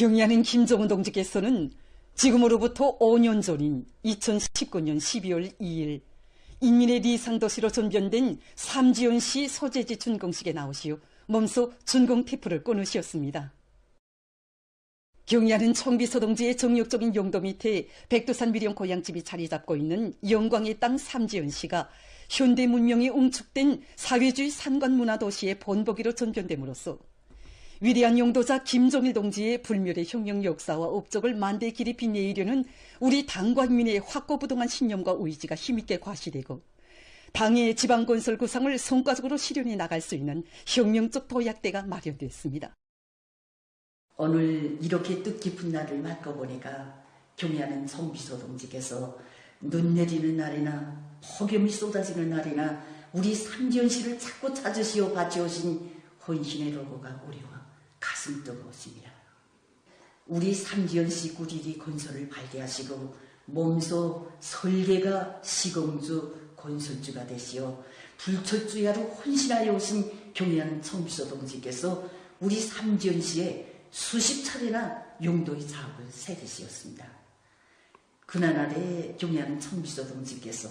경의하는 김정은 동지께서는 지금으로부터 5년 전인 2019년 12월 2일 인민의 리상도시로 전변된 삼지연시 소재지 준공식에 나오시어 몸소 준공 테프를 끊으셨습니다. 경의하는 청비서 동지의 정력적인 용도 밑에 백두산 미령 고향집이 자리 잡고 있는 영광의 땅 삼지연시가 현대 문명이 웅축된 사회주의 산관 문화 도시의 본보기로 전변됨으로써 위대한 용도자 김종일 동지의 불멸의 혁명 역사와 업적을 만대 길이 빛내이려는 우리 당관민의 확고부동한 신념과 의지가 힘있게 과시되고 당의 지방건설 구상을 성과적으로 실현해 나갈 수 있는 혁명적 도약대가 마련됐습니다. 오늘 이렇게 뜻깊은 날을 맞고 보니까 경의하는 송비서 동지께서 눈 내리는 날이나 폭염이 쏟아지는 날이나 우리 삼지연시를 자꾸 찾으시어 바치오신 헌신의 로고가 우리와 가슴 뜨거웠습니다. 우리 삼지연시 구리리 건설을 발대하시고 몸소 설계가 시공주 건설주가 되시어 불철주야로 헌신하여 오신 경의하는 청비서 동지께서 우리 삼지연시에 수십 차례나 용도의 사업을 세대시었습니다. 아래 경의하는 청비서 동지께서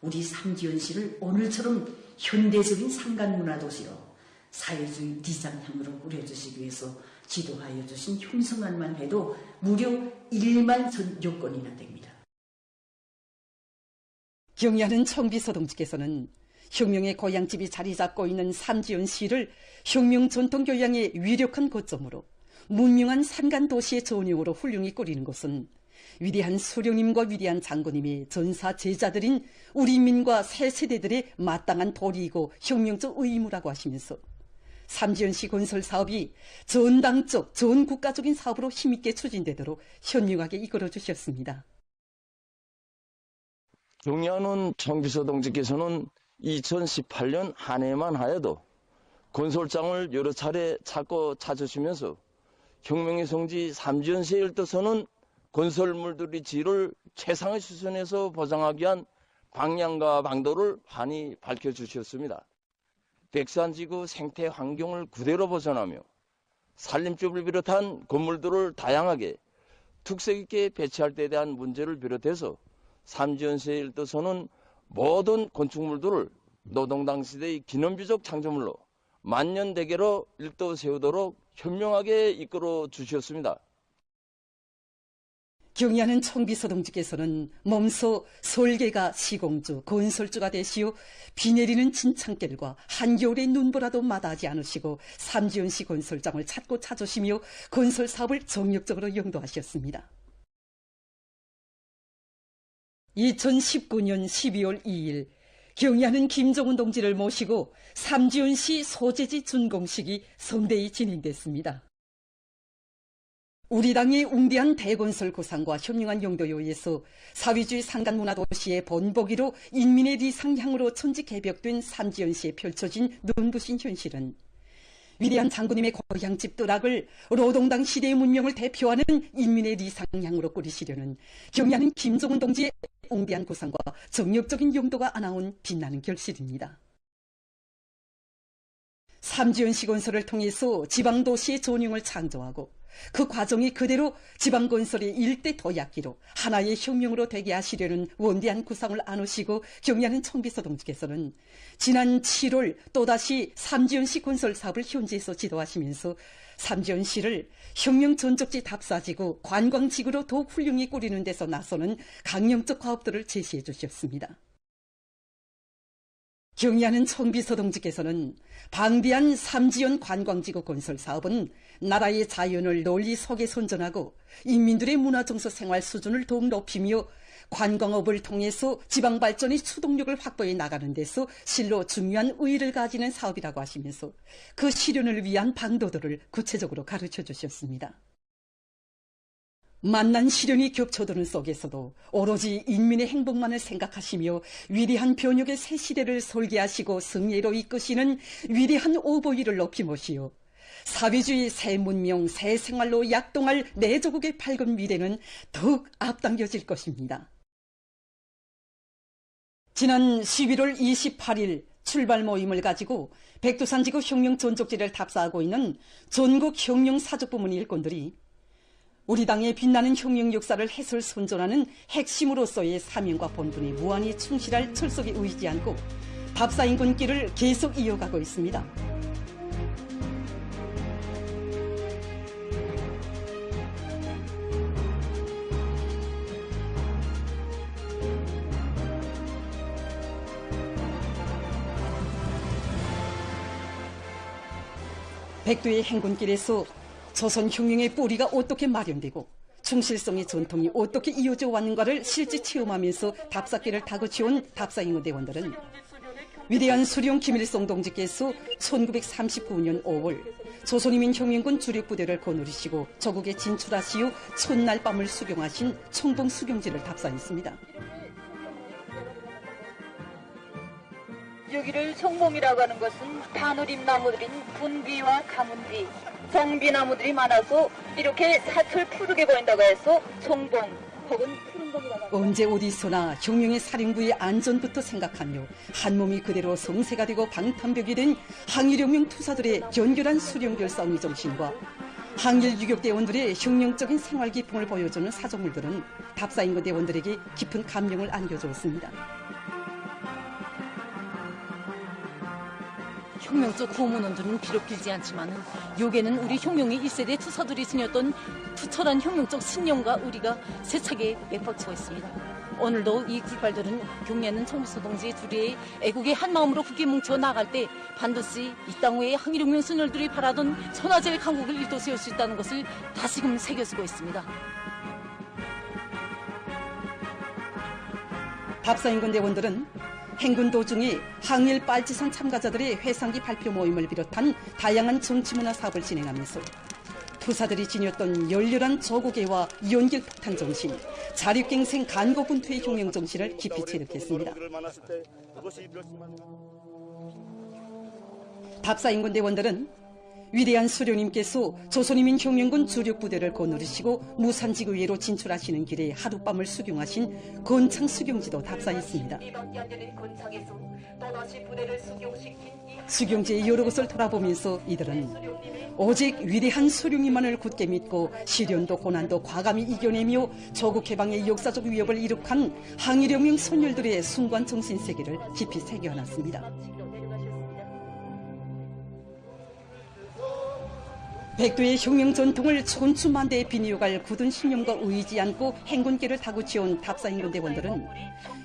우리 삼지연시를 오늘처럼 현대적인 상간문화도시로 사회주의 리상향으로 꾸려주시기 위해서 지도하여 주신 흉성한만 해도 무려 1만 전 요 건이나 됩니다. 경의하는 청비서 동지께서는 혁명의 고향집이 자리 잡고 있는 삼지연 시를 혁명 전통교양의 위력한 거점으로 문명한 산간도시의 전용으로 훌륭히 꾸리는 것은 위대한 수령님과 위대한 장군님이 전사 제자들인 우리 민과 새 세대들의 마땅한 도리이고 혁명적 의무라고 하시면서 삼지연 시 건설 사업이 전당 적, 전국가적인 사업으로 힘있게 추진되도록 현명하게 이끌어 주셨습니다. 경리하는 청비서 동지께서는 2018년 한 해만 하여도 건설장을 여러 차례 찾고 찾으시면서 혁명의 성지 삼지연시에 일떠서는 건설물들의 질을 최상의 수준에서 보장하기 위한 방향과 방도를 환히 밝혀주셨습니다. 백산지구 생태 환경을 그대로 보존하며 산림집을 비롯한 건물들을 다양하게 특색 있게 배치할 때에 대한 문제를 비롯해서 삼지연시에 일떠서는 모든 건축물들을 노동당 시대의 기념비적 창조물로 만년대계로 일도 세우도록 현명하게 이끌어 주셨습니다. 경의하는 청비서 동지께서는 몸소 설계가 시공주, 건설주가 되시어 비 내리는 진창길과 한겨울의 눈보라도 마다하지 않으시고 삼지연시 건설장을 찾고 찾으시며 건설 사업을 정력적으로 영도하셨습니다. 2019년 12월 2일 경의하는 김종훈 동지를 모시고 삼지연시 소재지 준공식이 성대히 진행됐습니다. 우리 당의 웅대한 대건설 구상과 현명한 용도에 의해서 사회주의 상간문화도시의 본보기로 인민의 리상향으로 천지 개벽된 삼지연시에 펼쳐진 눈부신 현실은 위대한 장군님의 고향집 도락을 노동당 시대의 문명을 대표하는 인민의 리상향으로 꾸리시려는 경의하는 김종훈 동지의 웅대한 구상과 정력적인 용도가 안아온 빛나는 결실입니다. 삼지연시 건설을 통해서 지방도시의 전용을 창조하고 그 과정이 그대로 지방건설의 일대 도약기로 하나의 혁명으로 되게 하시려는 원대한 구상을 안으시고 경의하는 청비서 동지께서는 지난 7월 또다시 삼지연시 건설 사업을 현지에서 지도하시면서 삼지연시를 혁명 전적지 답사지구 관광지구로 더욱 훌륭히 꾸리는 데서 나서는 강령적 과업들을 제시해 주셨습니다. 경의하는 청비서 동지께서는 방비한 삼지연 관광지구 건설 사업은 나라의 자연을 널리 속에 선전하고 인민들의 문화정서 생활 수준을 더욱 높이며 관광업을 통해서 지방 발전의 추동력을 확보해 나가는 데서 실로 중요한 의의를 가지는 사업이라고 하시면서 그 실현을 위한 방도들을 구체적으로 가르쳐 주셨습니다. 만난 시련이 겹쳐드는 속에서도 오로지 인민의 행복만을 생각하시며 위대한 변혁의 새 시대를 설계하시고 승리로 이끄시는 위대한 오보이를 모시어 사회주의 새 문명, 새 생활로 약동할 내 조국의 밝은 미래는 더욱 앞당겨질 것입니다. 지난 11월 28일 출발 모임을 가지고 백두산지구 혁명 전족지를 탑사하고 있는 전국 혁명 사족부문 일꾼들이 우리 당의 빛나는 혁명 역사를 해설 선전하는 핵심으로서의 사명과 본분에 무한히 충실할 철석에 의지 않고 답사인 군 길을 계속 이어가고 있습니다. 백두의 행군길에서 조선 혁명의 뿌리가 어떻게 마련되고 충실성의 전통이 어떻게 이어져 왔는가를 실제 체험하면서 답사길을 타고 지온 답사인군 대원들은 위대한 수령 김일성 동지께서 1939년 5월 조선인민 혁명군 주력 부대를 거느리시고 조국에 진출하시후 첫날 밤을 수경하신 총봉 수경지를 답사했습니다. 여기를 성봉이라고 하는 것은 바느림 나무들인 분귀와 가문귀, 정비나무들이 많아서 이렇게 사철 푸르게 보인다고 해서 성봉 혹은 푸른봉이라고. 언제 어디서나 혁명의 살인부의 안전부터 생각하며 한 몸이 그대로 성세가 되고 방탄벽이 된 항일혁명 투사들의 견결한 수령결 싸움의 정신과 항일 유격대원들의 혁명적인 생활 기풍을 보여주는 사정물들은 답사인군 대원들에게 깊은 감명을 안겨주었습니다. 혁명적 호문원들은 비록 길지 않지만 요게는 우리 혁명의 1세대 투사들이 지녔던 투철한 혁명적 신념과 의리가 세차게 맥박치고 있습니다. 오늘도 이 굴발들은 경례하는 청부소동지 둘이의 애국의 한 마음으로 굳게 뭉쳐 나갈 때 반드시 이 땅 외의 항일혁명 순혈들이 바라던 천하제일 강국을 일도 세울 수 있다는 것을 다시금 새겨쓰고 있습니다. 답사인군 대원들은 행군 도중에 항일 빨치산 참가자들의 회상기 발표 모임을 비롯한 다양한 정치문화 사업을 진행하면서 투사들이 지녔던 열렬한 조국애와 연길 폭탄 정신, 자립갱생 간고분투의 혁명 정신을 깊이 체득했습니다. 답사인군 대원들은 위대한 수령님께서 조선인민 혁명군 주력 부대를 거느리시고 무산지구위로 진출하시는 길에 하룻밤을 수경하신 건창 수경지도 답사했습니다. 수경지의 여러 곳을 돌아보면서 이들은 오직 위대한 수령님만을 굳게 믿고 시련도 고난도 과감히 이겨내며 조국 해방의 역사적 위협을 이룩한 항일혁명 선열들의 순관 정신 세계를 깊이 새겨놨습니다. 백두의 혁명 전통을 촌추만대에 비니어갈 굳은 신념과 의지 않고 행군길을 타고 지온 답사인 군 대원들은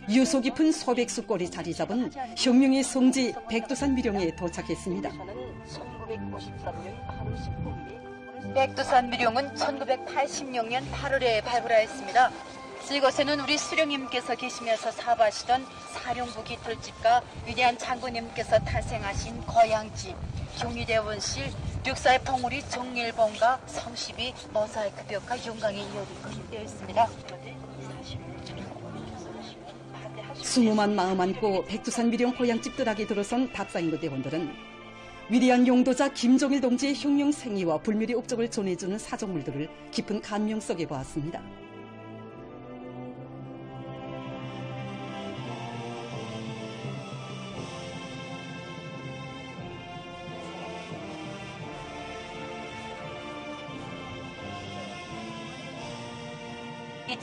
유서 깊은 소백수골이 자리 잡은 혁명의 성지 백두산 미령에 도착했습니다. 1953년 8월 19일에 백두산 미룡은 1986년 8월에 발굴하였습니다. 이곳에는 우리 수령님께서 계시면서 사업하시던 사령부 깃털집과 위대한 장군님께서 탄생하신 거양집, 경리대원 실, 육사의 봉우리 정일봉과 성십이 모사이크 벽과 용광의 이어리 되어 있습니다. 수모만 마음 안고 백두산 미령 고향집 뜰하게 들어선 답사인군 대원들은 위대한 용도자 김종일 동지의 혁명 생애와 불멸의 업적을 전해주는 사정물들을 깊은 감명 속에 보았습니다.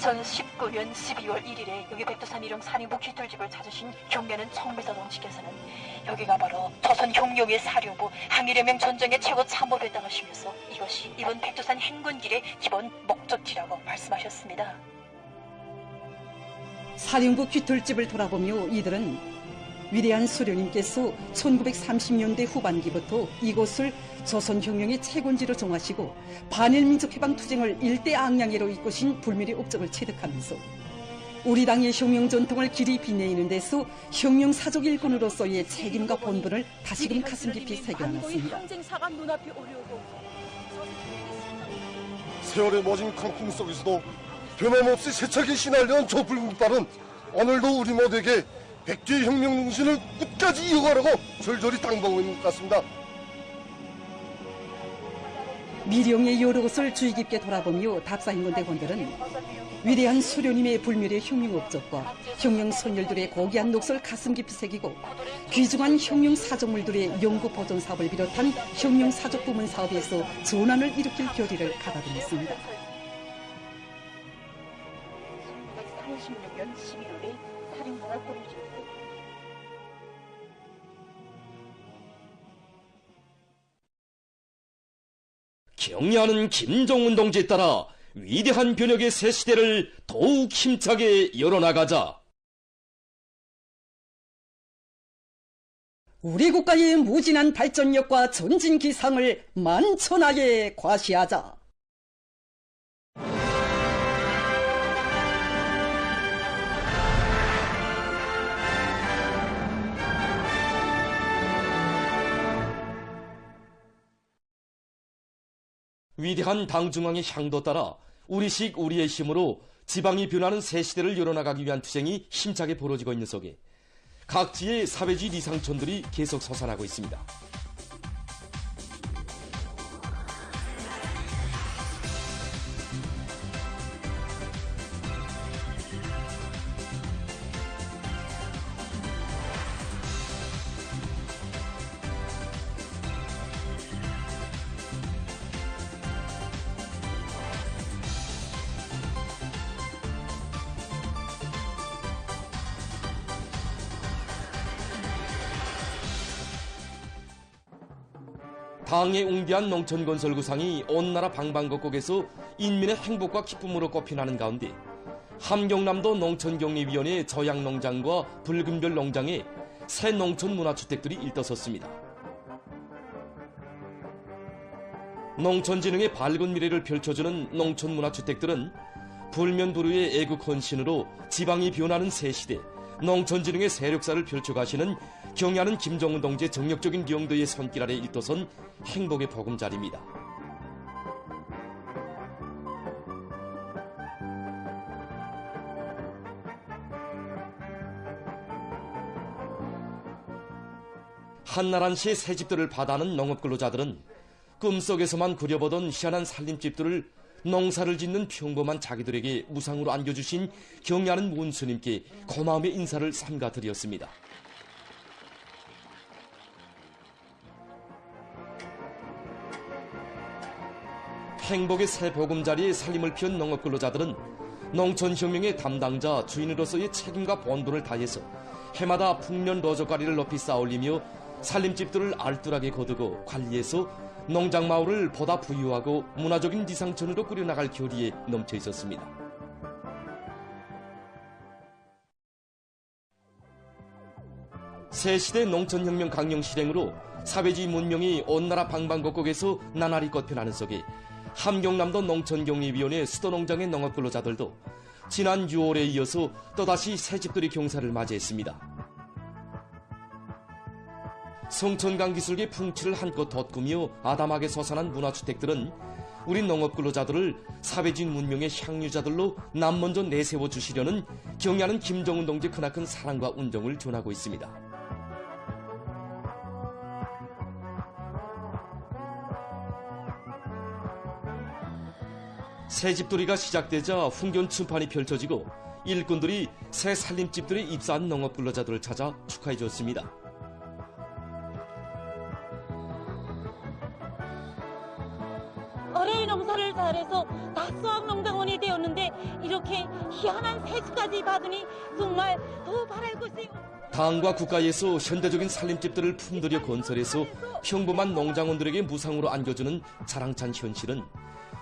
2019년 12월 1일에 여기 백두산 일용 산인부 깃털집을 찾으신 경례는 청미사 동지께서는 여기가 바로 조선 혁명의 사령부 항일혁명 전쟁의 최고 참모였다 하시면서 이것이 이번 백두산 행군길의 기본 목적지라고 말씀하셨습니다. 사령부 깃털집을 돌아보며 이들은 위대한 수령님께서 1930년대 후반기부터 이곳을 조선혁명의 채권지로 정하시고 반일민족해방 투쟁을 일대 악량해로 이끄신 불멸의 업적을 체득하면서 우리 당의 혁명 전통을 길이 빛내는 데서 혁명 사족 일꾼으로서의 책임과 본분을 다시금 가슴 깊이 새겨놨습니다. 세월의 모진 강풍 속에서도 변함없이 세차게 신하려는 저 붉은 빨은 오늘도 우리 모두에게 백두의 혁명 정신을 끝까지 이어가라고 절절히 당부하고 있는 것 같습니다. 미령의 여러 곳을 주의 깊게 돌아보며 답사인 군 대원들은 위대한 수령님의 불멸의 혁명 업적과 혁명 선열들의 고귀한 녹슬 가슴 깊이 새기고 귀중한 혁명 사적물들의 연구 보존 사업을 비롯한 혁명 사적 부문 사업에서 전환을 일으킬 결의를 가다듬었습니다. 경애하는 김정은 동지에 따라 위대한 변혁의 새 시대를 더욱 힘차게 열어나가자. 우리 국가의 무진한 발전력과 전진 기상을 만천하에 과시하자. 위대한 당중앙의 향도 따라 우리식 우리의 힘으로 지방이 변하는 새 시대를 열어나가기 위한 투쟁이 힘차게 벌어지고 있는 속에 각지의 사회주의 리상촌들이 계속 솟아나고 있습니다. 당의 웅대한 농촌 건설 구상이 온 나라 방방곡곡에서 인민의 행복과 기쁨으로 꼽히나는 가운데 함경남도 농촌격리위원회 저양농장과 붉은별 농장에 새 농촌 문화주택들이 일떠섰습니다. 농촌진흥의 밝은 미래를 펼쳐주는 농촌 문화주택들은 불면불후의 애국 헌신으로 지방이 변하는 새 시대 농촌진흥의 세력사를 펼쳐가시는 경애하는 김정은 동지의 정력적인 영도의 손길 아래 일떠선 행복의 보금자리입니다. 한나란 시의 새집들을 받아는 농업 근로자들은 꿈속에서만 그려보던 희한한 살림집들을 농사를 짓는 평범한 자기들에게 무상으로 안겨주신 경애하는 문스님께 고마움의 인사를 삼가 드렸습니다. 행복의 새 보금자리에 살림을 피운 농업 근로자들은 농촌혁명의 담당자 주인으로서의 책임과 본분을 다해서 해마다 풍년 로저가리를 높이 쌓아올리며 살림집들을 알뜰하게 거두고 관리해서 농장 마을을 보다 부유하고 문화적인 지상촌으로 꾸려나갈 결의에 넘쳐 있었습니다. 새시대 농촌혁명 강령 실행으로 사회주의 문명이 온 나라 방방곡곡에서 나날이 꽃펴나는 속에 함경남도 농촌격리위원회 수도농장의 농업근로자들도 지난 6월에 이어서 또다시 새집들의 경사를 맞이했습니다. 성천강 기술계 풍치를 한껏 돋구며 아담하게 솟아난 문화주택들은 우리 농업근로자들을 사회주의 문명의 향유자들로 남 먼저 내세워 주시려는 경애하는 김정은 동지 크나큰 사랑과 운정을 전하고 있습니다. 새 집돌이가 시작되자 훈견 춘판이 펼쳐지고 일꾼들이 새 살림집들에 입사한 농업 근로자들을 찾아 축하해 줬습니다. 어레이 농사를 잘해서 다 수학농장원이 되었는데 이렇게 희한한 새집까지 받으니 정말 더 바랄 것이 당과 국가에서 현대적인 살림집들을 품들여 건설해서 평범한 농장원들에게 무상으로 안겨주는 자랑찬 현실은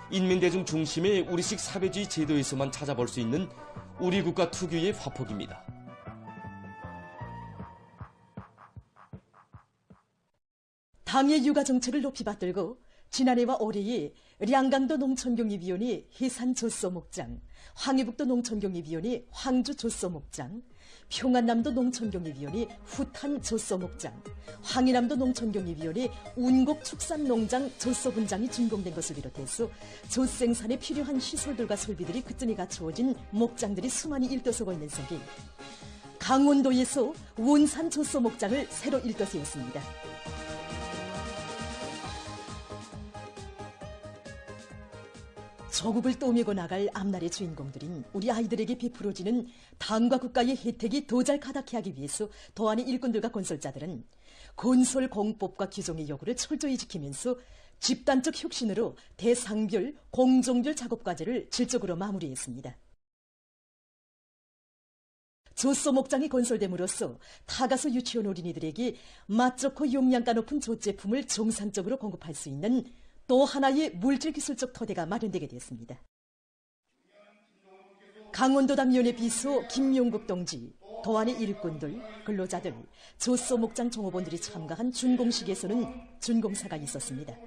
인민대중 중심의 우리식 사회주의 제도에서만 찾아볼 수 있는 우리 국가 특유의 화폭입니다. 당의 육아 정책을 높이 받들고 지난해와 올해에 량강도 농촌경리위원회 해산 조소 목장, 황해북도 농촌경리위원회 황주 조소 목장, 평안남도 농촌경리위원회 후탄조소목장, 황해남도 농촌경리위원회 운곡축산농장 조소분장이 준공된 것을 비롯해서 조생산에 필요한 시설들과 설비들이 그전에 갖추어진 목장들이 수많이 일떠서고 있는 속에 강원도에서 원산 조소목장을 새로 일떠세웠습니다. 조국을 떠밀고 나갈 앞날의 주인공들인 우리 아이들에게 베풀어지는 당과 국가의 혜택이 더잘 가닥해 하기 위해서 도안의 일꾼들과 건설자들은 건설 공법과 규정의 요구를 철저히 지키면서 집단적 혁신으로 대상별, 공종별 작업 과제를 질적으로 마무리했습니다. 조소 목장이 건설됨으로써 타가서 유치원 어린이들에게 맛 좋고 용량가 높은 조 제품을 정상적으로 공급할 수 있는 또 하나의 물질기술적 토대가 마련되게 됐습니다. 강원도당위원회 비서 김용국 동지, 도안의 일꾼들, 근로자들, 조소 목장 종업원들이 참가한 준공식에서는 준공사가 있었습니다.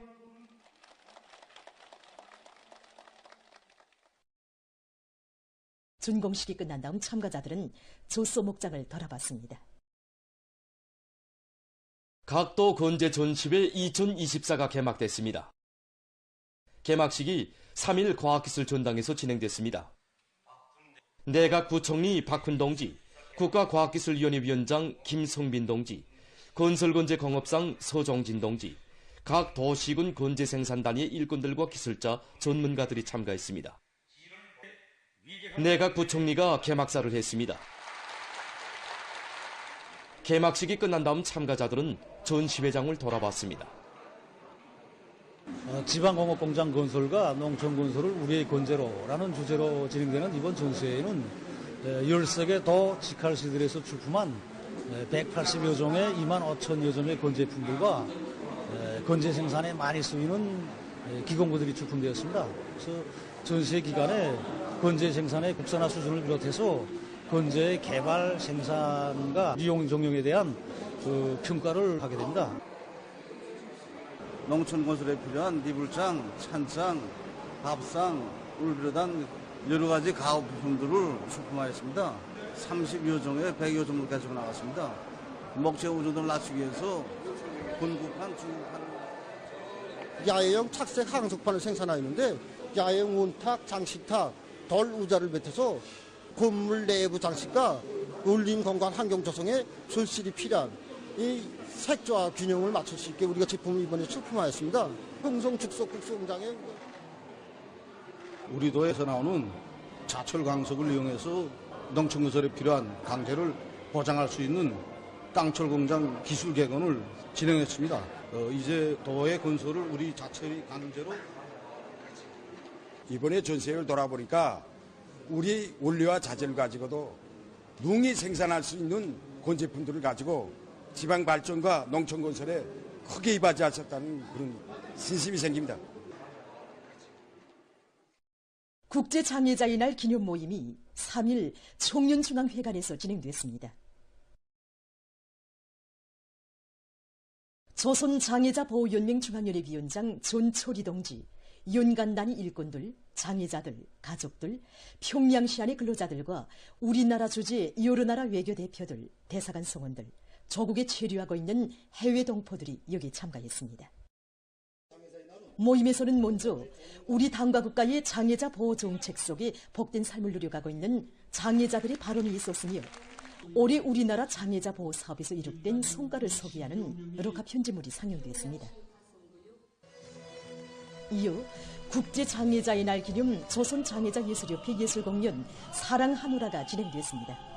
준공식이 끝난 다음 참가자들은 조소 목장을 돌아봤습니다. 각도 건재 전시회 2024가 개막됐습니다. 개막식이 3일 과학기술 전당에서 진행됐습니다. 내각 부총리 박훈 동지, 국가과학기술위원회 위원장 김성빈 동지, 건설건재 공업상 서정진 동지, 각 도시군 건재 생산단위의 일꾼들과 기술자, 전문가들이 참가했습니다. 내각 부총리가 개막사를 했습니다. 개막식이 끝난 다음 참가자들은 전시회장을 돌아봤습니다. 어, 지방공업공장 건설과 농촌건설을 우리의 건재로라는 주제로 진행되는 이번 전시회에는 10석의 더 직할시들에서 출품한 180여 종의 2만 5천여 점의 건재품들과 에, 건재 생산에 많이 쓰이는 에, 기공구들이 출품되었습니다. 그래서 전시회 기간에 건재 생산의 국산화 수준을 비롯해서 건재의 개발, 생산과 이용 종용에 대한 그 평가를 하게 됩니다. 농촌 건설에 필요한 니불장, 찬장, 밥상,을 비롯한 여러 가지 가업 부품들을 출품하였습니다. 30여 종의 100여 종을 가지고 나왔습니다. 목재 오전을 낮추기 위해서 분구판, 중구판을 야외형 착색 항속판을 생산하였는데 야외형 온탁, 장식탁, 덜 우자를 뱉어서 건물 내부 장식과 올림 공간 환경 조성에 절실히 필요한 이 색조화 균형을 맞출 수 있게 우리가 제품을 이번에 출품하였습니다. 흥성 죽속 국수 공장에 우리 도에서 나오는 자철 강석을 이용해서 농촌 건설에 필요한 강제를 보장할 수 있는 땅철 공장 기술 개건을 진행했습니다. 어, 이제 도의 건설을 우리 자철이 강제로 이번에 전세를 돌아보니까 우리 원료와 자재를 가지고도 농이 생산할 수 있는 건제품들을 가지고 지방 발전과 농촌 건설에 크게 이바지하셨다는 그런 신심이 생깁니다. 국제장애자의 날 기념 모임이 3일 청년중앙회관에서 진행됐습니다. 조선 장애자 보호연맹 중앙연회 위원장 존초리 동지, 윤간단위 일꾼들, 장애자들, 가족들, 평양시안의 근로자들과 우리나라 주재 여러 나라 외교 대표들, 대사관 성원들, 조국에 체류하고 있는 해외 동포들이 여기 참가했습니다. 모임에서는 먼저 우리 당과 국가의 장애자 보호 정책 속에 복된 삶을 누려가고 있는 장애자들의 발언이 있었으며 올해 우리나라 장애자 보호 사업에서 이룩된 성과를 소개하는 여러가 편지물이 상영됐습니다. 이어 국제 장애자의 날 기념 조선 장애자 예술협회 예술 공연 사랑하노라가 진행됐습니다.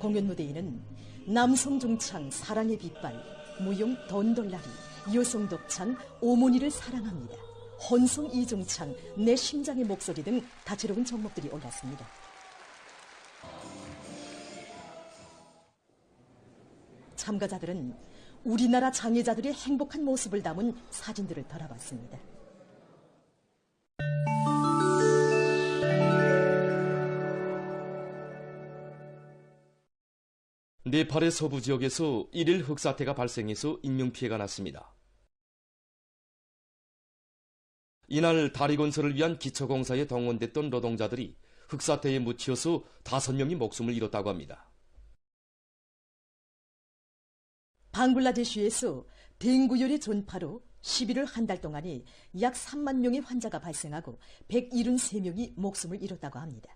공연 무대에는 남성 중창 사랑의 빛발, 무용 돈돌라리, 여성 독창 오모니를 사랑합니다. 혼성 이중창 내 심장의 목소리 등 다채로운 종목들이 올랐습니다. 참가자들은 우리나라 장애자들의 행복한 모습을 담은 사진들을 돌아봤습니다. 네팔의 서부 지역에서 일일 흑사태가 발생해서 인명피해가 났습니다. 이날 다리 건설을 위한 기초공사에 동원됐던 노동자들이 흑사태에 묻혀서 다섯 명이 목숨을 잃었다고 합니다. 방글라데시에서 댕구열의 전파로 11월 한 달 동안에 약 3만 명의 환자가 발생하고 173명이 목숨을 잃었다고 합니다.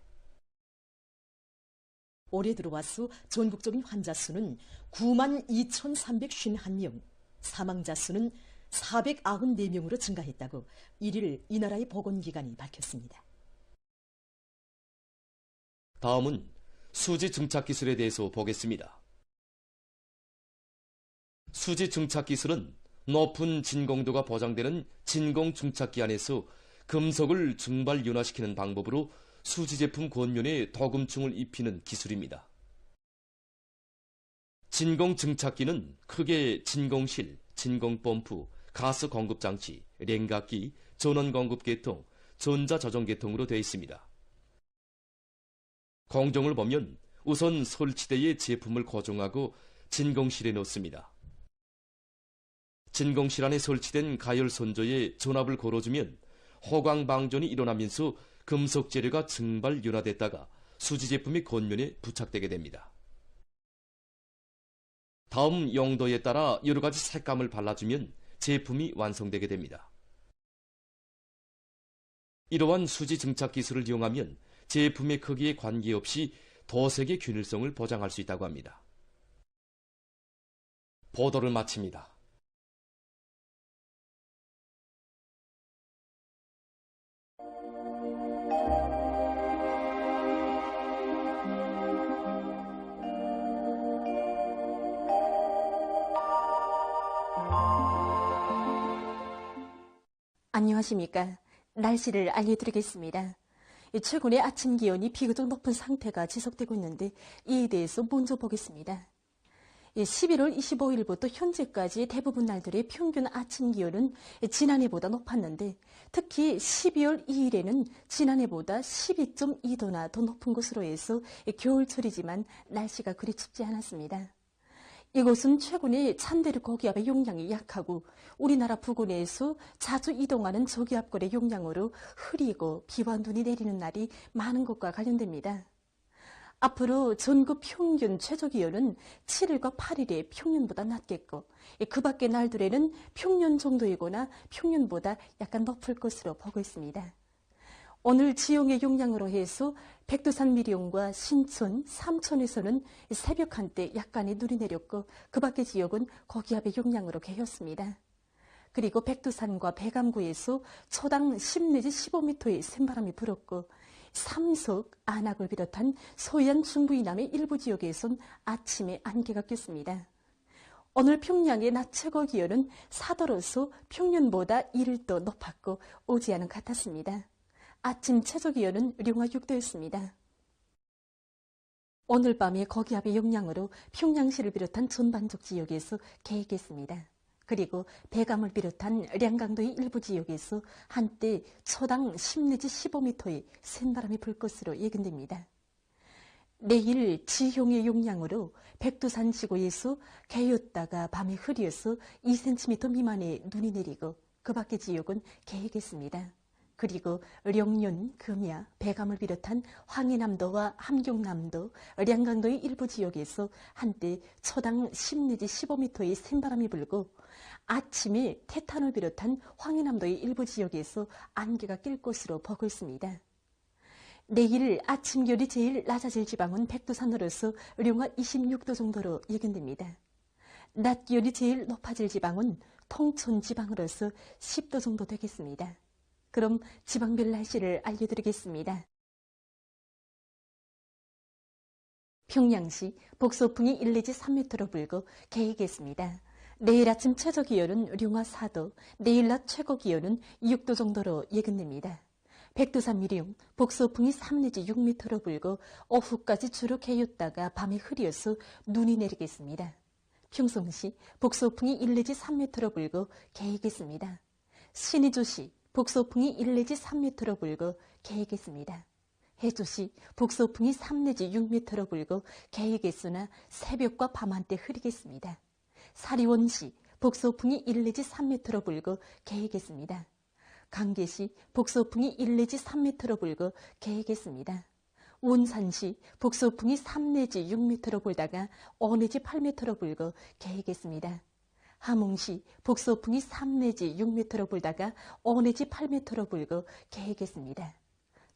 올해 들어와서 전국적인 환자 수는 9만 2,351명, 사망자 수는 494명으로 증가했다고 1일 이 나라의 보건기관이 밝혔습니다. 다음은 수지 증착 기술에 대해서 보겠습니다. 수지 증착 기술은 높은 진공도가 보장되는 진공 증착기 안에서 금속을 증발 윤화시키는 방법으로 수지 제품 권면에 더금충을 입히는 기술입니다. 진공 증착기는 크게 진공실, 진공펌프, 가스 공급 장치, 랭각기, 전원 공급 계통, 전자 저장 계통으로 되어 있습니다. 공정을 보면 우선 설치대에 제품을 고정하고 진공실에 넣습니다. 진공실 안에 설치된 가열 선조에 전압을 걸어주면 호광 방전이 일어나면서 금속 재료가 증발 윤화됐다가 수지 제품의 겉면에 부착되게 됩니다. 다음 용도에 따라 여러 가지 색감을 발라주면 제품이 완성되게 됩니다. 이러한 수지 증착 기술을 이용하면 제품의 크기에 관계없이 도색의 균일성을 보장할 수 있다고 합니다. 보도를 마칩니다. 안녕하십니까. 날씨를 알려드리겠습니다. 최근에 아침 기온이 비교적 높은 상태가 지속되고 있는데 이에 대해서 먼저 보겠습니다. 11월 25일부터 현재까지 대부분 날들의 평균 아침 기온은 지난해보다 높았는데 특히 12월 2일에는 지난해보다 12.2도나 더 높은 것으로 해서 겨울철이지만 날씨가 그리 춥지 않았습니다. 이곳은 최근에 찬데르 고기압의 용량이 약하고 우리나라 부근에서 자주 이동하는 저기압골의 용량으로 흐리고 비와 눈이 내리는 날이 많은 것과 관련됩니다. 앞으로 전국 평균 최저 기온은 7일과 8일에 평년보다 낮겠고 그 밖의 날들에는 평년 정도이거나 평년보다 약간 높을 것으로 보고 있습니다. 오늘 지용의 용량으로 해서 백두산 미리온과 신촌, 삼촌에서는 새벽 한때 약간의 눈이 내렸고 그 밖의 지역은 거기압의 용량으로 개였습니다. 그리고 백두산과 배감구에서 초당 10 내지 15m의 샘바람이 불었고 삼석, 안악을 비롯한 소연 중부 이남의 일부 지역에선 아침에 안개가 꼈습니다. 오늘 평양의 낮 최고 기온은 사도로서 평년보다 1도 높았고 오지 않은 같았습니다. 아침 최저 기온은 룡화 6도였습니다. 오늘 밤에 거기압의 영향으로 평양시를 비롯한 전반적 지역에서 개겠습니다. 그리고 배감을 비롯한 량강도의 일부 지역에서 한때 초당 10 내지 15m의 센 바람이 불 것으로 예견됩니다. 내일 지형의 용량으로 백두산 지구에서 개였다가 밤에 흐려서 2cm 미만의 눈이 내리고 그 밖의 지역은 개겠습니다. 그리고 령윤, 금야, 배감을 비롯한 황해남도와 함경남도, 량강도의 일부 지역에서 한때 초당 10 내지 15m의 샘바람이 불고 아침에 태탄을 비롯한 황해남도의 일부 지역에서 안개가 낄 것으로 보고 있습니다. 내일 아침 기온이 제일 낮아질 지방은 백두산으로서 룡화 26도 정도로 예견됩니다. 낮 기온이 제일 높아질 지방은 통촌 지방으로서 10도 정도 되겠습니다. 그럼 지방별 날씨를 알려드리겠습니다. 평양시 복소풍이 1 내지 3m로 불고 개이겠습니다. 내일 아침 최저 기온은 룡화 4도, 내일 낮 최고 기온은 6도 정도로 예견됩니다. 백두산 미룡, 복소풍이 3 내지 6m로 불고 오후까지 주로 개였다가 밤에 흐려서 눈이 내리겠습니다. 평송시 복소풍이 1 내지 3m로 불고 개이겠습니다. 신의조시 복소풍이 1 내지 3m로 불고 개이겠습니다. 해조시 복소풍이 3 내지 6m로 불고 개이겠으나 새벽과 밤한때 흐리겠습니다. 사리원시 복소풍이 1 내지 3m로 불고 개이겠습니다. 강계시 복소풍이 1 내지 3m로 불고 개이겠습니다. 온산시 복소풍이 3 내지 6m로 불다가 5 내지 8m로 불고 개이겠습니다. 함흥시 복소풍이 3 내지 6m로 불다가 5 내지 8m로 불고 개겠습니다.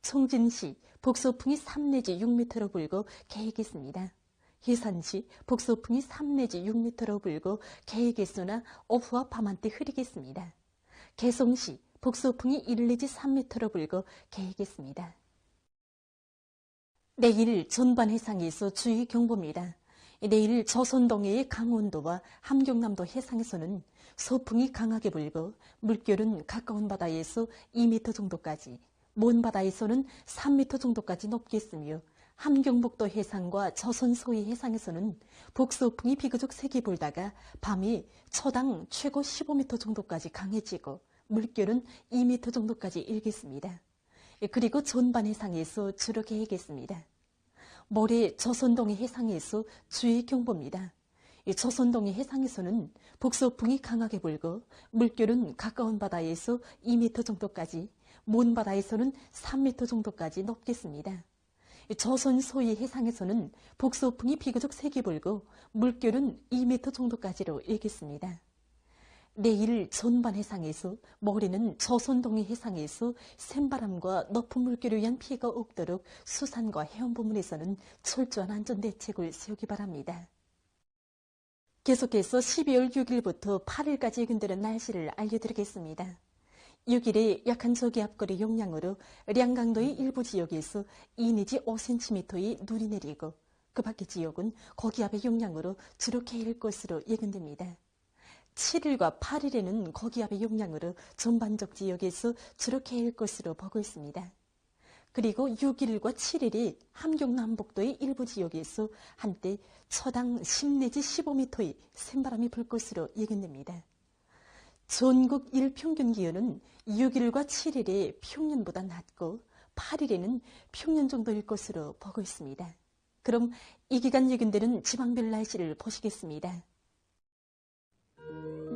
청진시 복소풍이 3 내지 6m로 불고 개겠습니다. 해산시 복소풍이 3 내지 6m로 불고 개겠으나 오후와 밤한때 흐리겠습니다. 개성시 복소풍이 1 내지 3m로 불고 개겠습니다. 내일 전반 해상에서 주의 경보입니다. 내일 조선동해의 강원도와 함경남도 해상에서는 소풍이 강하게 불고 물결은 가까운 바다에서 2m 정도까지 먼 바다에서는 3m 정도까지 높겠으며 함경북도 해상과 조선 소위 해상에서는 북서풍이 비교적 세게 불다가 밤이 초당 최고 15m 정도까지 강해지고 물결은 2m 정도까지 일겠습니다. 그리고 전반 해상에서 주로 계획했습니다. 모레 조선동해 해상에서 주의 경보입니다. 이 조선동해 해상에서는 북서풍이 강하게 불고 물결은 가까운 바다에서 2m 정도까지, 먼 바다에서는 3m 정도까지 높겠습니다. 이 조선 소위 해상에서는 북서풍이 비교적 세게 불고 물결은 2m 정도까지로 일겠습니다. 내일 전반 해상에서 모레는 조선동해 해상에서 샘바람과 높은 물결을 위한 피해가 없도록 수산과 해운 부문에서는 철저한 안전 대책을 세우기 바랍니다. 계속해서 12월 6일부터 8일까지 예견되는 날씨를 알려드리겠습니다. 6일에 약한 저기압거리 용량으로 량강도의 일부 지역에서 2 내지 5cm의 눈이 내리고 그 밖의 지역은 거기압의 용량으로 주로 개일 것으로 예견됩니다. 7일과 8일에는 거기압의 용량으로 전반적 지역에서 주로 개일 것으로 보고 있습니다. 그리고 6일과 7일이 함경 남북도의 일부 지역에서 한때 초당 10 내지 15m의 샘바람이 불 것으로 예견됩니다. 전국 일평균 기온은 6일과 7일에 평년보다 낮고 8일에는 평년 정도일 것으로 보고 있습니다. 그럼 이 기간 예견되는 지방별 날씨를 보시겠습니다. Thank you.